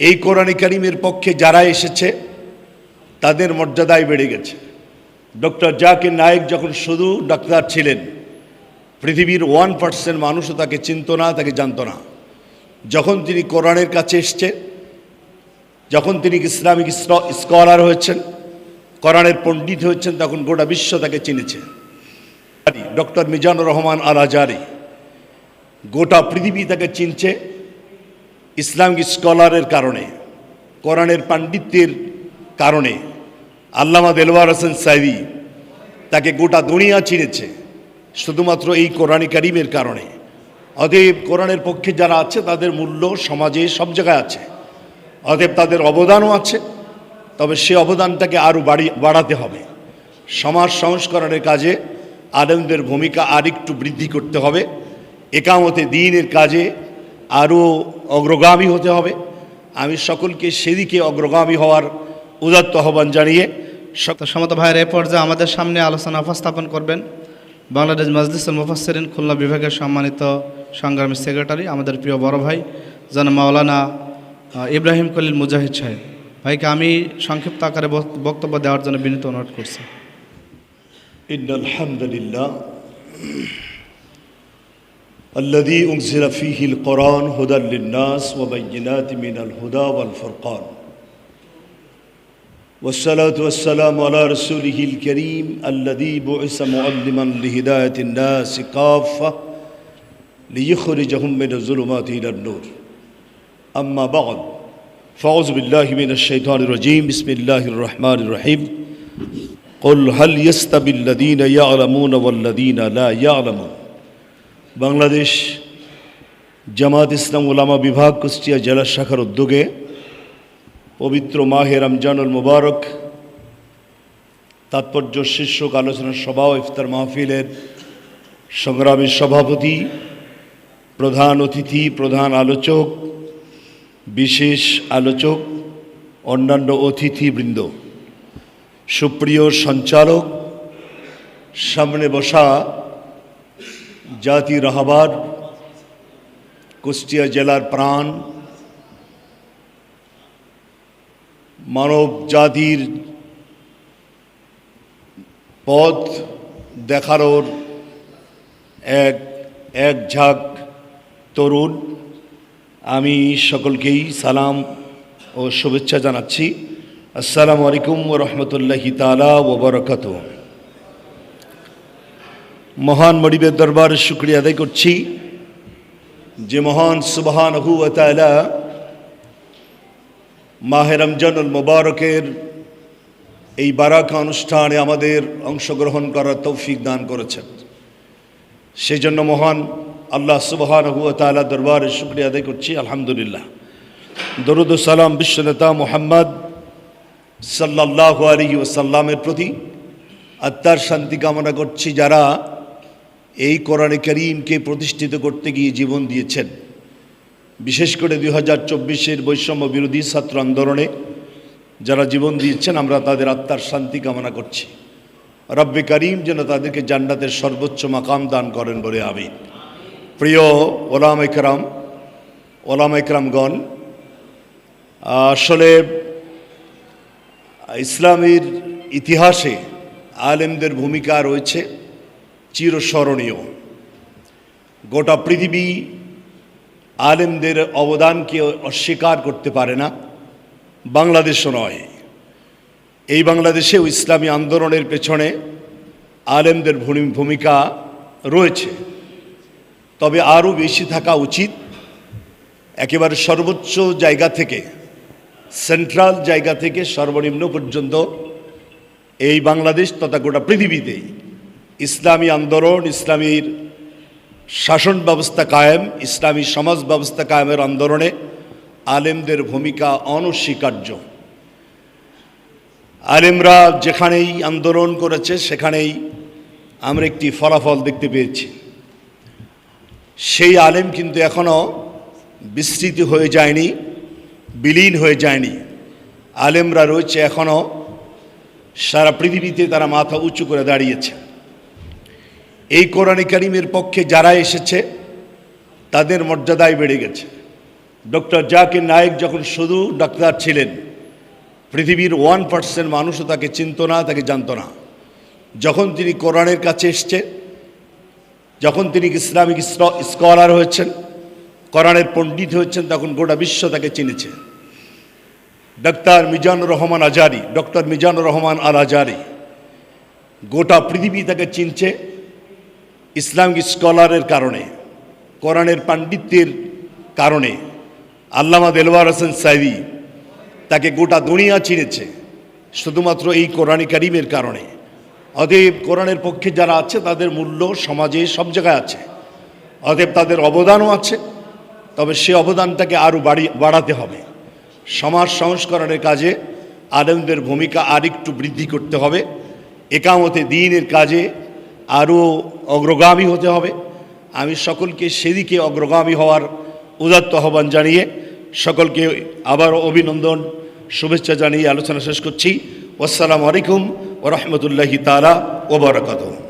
এই কোরআন কারিমের পক্ষে যারা এসেছে, তাদের মর্যাদায় বেড়ে গেছে। ডক্টর জাকির নায়েক যখন শুধু ডাক্তার ছিলেন, পৃথিবীর ওয়ান পার্সেন্ট মানুষও তাকে চিনত না, তাকে জানত না। যখন তিনি কোরআনের কাছে এসছে যখন তিনি ইসলামিক স্কলার হয়েছেন, কোরআনের পণ্ডিত হয়েছেন, তখন গোটা বিশ্ব তাকে চিনেছে। ডক্টর মিজানুর রহমান আল আজারি গোটা পৃথিবী তাকে চিনছে ইসলামিক স্কলারের কারণে, কোরআনের পাণ্ডিত্যের কারণে আল্লামা দেলওয়ার হোসেন সাইদি তাকে গোটা দুনিয়া চিনেছে, শুধুমাত্র এই কোরআনী কারিমের কারণে। অতএব কোরআনের পক্ষে যারা আছে, তাদের মূল্য সমাজে সব জায়গায় আছে। অতএব তাদের অবদানও আছে, তবে সে অবদানটাকে আরও বাড়ি, বাড়াতে হবে। সমাজ সংস্করণের কাজে আলেমদের ভূমিকা আরেকটু বৃদ্ধি করতে হবে। একামতে দিনের কাজে আরও অগ্রগামী হতে হবে। আমি সকলকে সেদিকে অগ্রগামী হওয়ার উদাত্ত আহ্বান জানিয়ে সমত ভাইয়ের এ পর্যায়ে আমাদের সামনে আলোচনা উপস্থাপন করবেন বাংলাদেশ মজলিসুল মুফাসরিন খুলনা বিভাগের সম্মানিত সংগ্রামী সেক্রেটারি আমাদের প্রিয় বড় ভাই যেন মাওলানা ইব্রাহিম কলিল মুজাহিদ সাহেব। ভাইকে আমি সংক্ষিপ্ত আকারে বক্তব্য দেওয়ার জন্য বিনীত অনুরোধ করছি। ইন্দ আলহামদুলিল্লাহ الذي أنزل فيه القرآن هدى للناس وبينات من الهدى والفرقان. والصلاة والسلام على رسوله الكريم الذي بعث معلما لهداية الناس كافة ليخرجهم من الظلمات إلى النور. أما بعد فأعوذ بالله من الشيطان الرجيم. بسم الله الرحمن الرحيم. قل هل يستوي الذين يعلمون والذين لا يعلمون؟ বাংলাদেশ জামাত ইসলাম ওলামা বিভাগ কুষ্টিয়া জেলা শাখার উদ্যোগে পবিত্র মাহে রমজানুল মুবারক তাৎপর্য শীর্ষক আলোচনা সভা ও ইফতার মাহফিলের সংগ্রামী সভাপতি, প্রধান অতিথি, প্রধান আলোচক, বিশেষ আলোচক, অন্যান্য অতিথিবৃন্দ, সুপ্রিয় সঞ্চালক, সামনে বসা জাতি রাহাবার, কুষ্টিয়া জেলার প্রাণ, মানব জাতির পথ দেখানোর এক এক ঝাঁক তরুণ। আমি সকলকেই সালাম ও শুভেচ্ছা জানাচ্ছি। আসসালামু আলাইকুম রহমতুল্লাহি তালা ওবরকাত মহান মরিবের দরবার শুক্রিয়া আদায় করছি যে মহান সুবহান হু তালা মাহে রমজানুল মোবারকের এই বারাকা অনুষ্ঠানে আমাদের অংশগ্রহণ করার তৌফিক দান করেছেন। সেই জন্য মহান আল্লাহ সুবহান হু তালা দরবারে শুক্রিয়া আদায় করছি, আলহামদুলিল্লাহ। দরুদ সালাম বিশ্বনেতা মোহাম্মদ সাল্লাহ আলী ওসাল্লামের প্রতি। আত্মার শান্তি কামনা করছি যারা এই কোরআনে করিমকে প্রতিষ্ঠিত করতে গিয়ে জীবন দিয়েছেন। বিশেষ করে দুই হাজার চব্বিশের বৈষম্য বিরোধী ছাত্র আন্দোলনে যারা জীবন দিয়েছেন, আমরা তাদের আত্মার শান্তি কামনা করছি। রব্বে করিম যেন তাদেরকে জান্নাতের সর্বোচ্চ মাকাম দান করেন বলে আমি প্রিয় ওলাম একরাম, ওলাম একরামগণ, আসলে ইসলামের ইতিহাসে আলেমদের ভূমিকা রয়েছে। চিরস্মরণীয়। গোটা পৃথিবী আলেমদের অবদানকে অস্বীকার করতে পারে না। বাংলাদেশও নয়। এই বাংলাদেশেও ইসলামী আন্দোলনের পেছনে আলেমদের ভূমি- ভূমিকা রয়েছে। তবে আরও বেশি থাকা উচিত একেবারে সর্বোচ্চ জায়গা থেকে, সেন্ট্রাল জায়গা থেকে সর্বনিম্ন পর্যন্ত এই বাংলাদেশ তথা গোটা পৃথিবীতেই ইসলামী আন্দোলন ইসলামীর শাসন ব্যবস্থা কায়েম, ইসলামী সমাজ ব্যবস্থা কায়েমের আন্দোলনে আলেমদের ভূমিকা অনস্বীকার্য। আলেমরা যেখানেই আন্দোলন করেছে, সেখানেই আমরা একটি ফলাফল দেখতে পেয়েছি। সেই আলেম কিন্তু এখনও বিস্তৃতি হয়ে যায়নি, বিলীন হয়ে যায়নি। আলেমরা রয়েছে এখনও সারা পৃথিবীতে তারা মাথা উঁচু করে দাঁড়িয়েছে। এই কোরআন কারিমের পক্ষে যারা এসেছে, তাদের মর্যাদায় বেড়ে গেছে। ডক্টর জাকির নায়েক যখন শুধু ডাক্তার ছিলেন, পৃথিবীর ওয়ান পার্সেন্ট মানুষও তাকে চিনত না, তাকে জানত না। যখন তিনি কোরআনের কাছে এসছে, যখন তিনি ইসলামিক স্কলার হয়েছেন, কোরআনের পণ্ডিত হয়েছেন, তখন গোটা বিশ্ব তাকে চিনেছে। ডাক্তার মিজানুর রহমান আজারি, ডক্টর মিজানুর রহমান আল আজারি গোটা পৃথিবী তাকে চিনছে। ইসলামিক স্কলারের কারণে, কোরআনের পাণ্ডিত্যের কারণে আল্লামা দেলওয়ার হোসেন সাইদি তাকে গোটা দুনিয়া চিনেছে, শুধুমাত্র এই কোরআনী কারিমের কারণে। অতএব কোরআনের পক্ষে যারা আছে, তাদের মূল্য সমাজে সব জায়গায় আছে। অতএব তাদের অবদানও আছে, তবে সে অবদানটাকে আরও বাড়ি, বাড়াতে হবে। সমাজ সংস্করণের কাজে আলেমদের ভূমিকা আরেকটু বৃদ্ধি করতে হবে। একামতে দিনের কাজে আরও অগ্রগামী হতে হবে। আমি সকলকে সেদিকে অগ্রগামী হওয়ার উদাত্ত আহ্বান জানিয়ে সকলকে আবার অভিনন্দন, শুভেচ্ছা জানিয়ে আলোচনা শেষ করছি। আসসালামু আলাইকুম ও রহমতুল্লাহি তালা ওবরাকাতুহ